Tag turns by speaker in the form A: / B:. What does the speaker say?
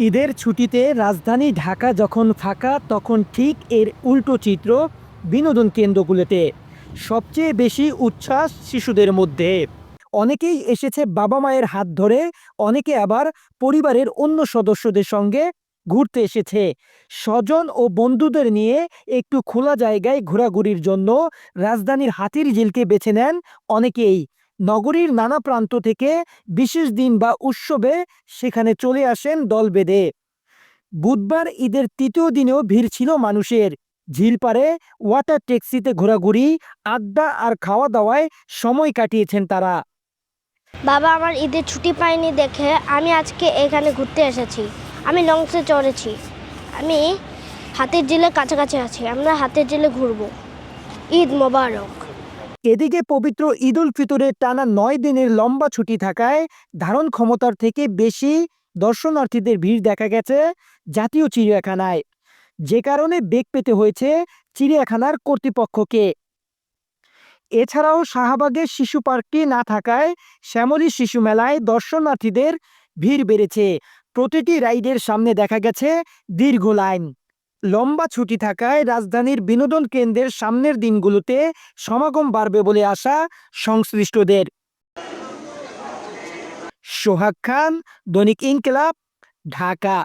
A: ঈদের ছুটিতে রাজধানী ঢাকা যখন ফাঁকা, তখন ঠিক এর উল্টো চিত্র বিনোদন কেন্দ্রগুলোতে। সবচেয়ে বেশি উচ্ছ্বাস শিশুদের মধ্যে। অনেকেই এসেছে বাবা মায়ের হাত ধরে, অনেকে আবার পরিবারের অন্য সদস্যদের সঙ্গে ঘুরতে এসেছে। স্বজন ও বন্ধুদের নিয়ে একটু খোলা জায়গায় ঘোরাঘুরির জন্য রাজধানীর হাতির ঝিলকে বেছে নেন অনেকেই। নগরীর নানা প্রান্ত থেকে বিশেষ দিন বা উৎসবে সেখানে চলে আসেন দল বেঁধে। বুধবার ঈদের তৃতীয় দিনেও ভিড় ছিল মানুষের। ঝিল পারে ওয়াটার ট্যাক্সিতে ঘোরাঘুরি, আড্ডা আর খাওয়া দাওয়ায় সময় কাটিয়েছেন তারা।
B: বাবা আমার ঈদের ছুটি পায়নি দেখে আমি আজকে এখানে ঘুরতে এসেছি। আমি লংসে চড়েছি। আমি হাতের জেলের কাছাকাছি আছি। আমরা হাতের জেলে ঘুরবো। ঈদ মোবারক।
A: এদিকে পবিত্র ঈদ উল ফিতরের টানা নয় দিনের লম্বা ছুটি থাকায় ধারণ ক্ষমতার থেকে বেশি দর্শনার্থীদের ভিড় দেখা গেছে জাতীয় চিড়িয়াখানায়। যে কারণে বেগ পেতে হয়েছে চিড়িয়াখানার কর্তৃপক্ষকে। এছাড়াও শাহবাগের শিশু পার্কটি না থাকায় শ্যামলী শিশু মেলায় দর্শনার্থীদের ভিড় বেড়েছে। প্রতিটি রাইডের সামনে দেখা গেছে দীর্ঘ লাইন। লম্বা ছুটি থাকায় রাজধানীর বিনোদন কেন্দ্রের সামনের দিনগুলোতে সমাগম বাড়বে বলে আশা সংশ্লিষ্টদের। সোহাগ খান, দৈনিক ইনকিলাব, ঢাকা।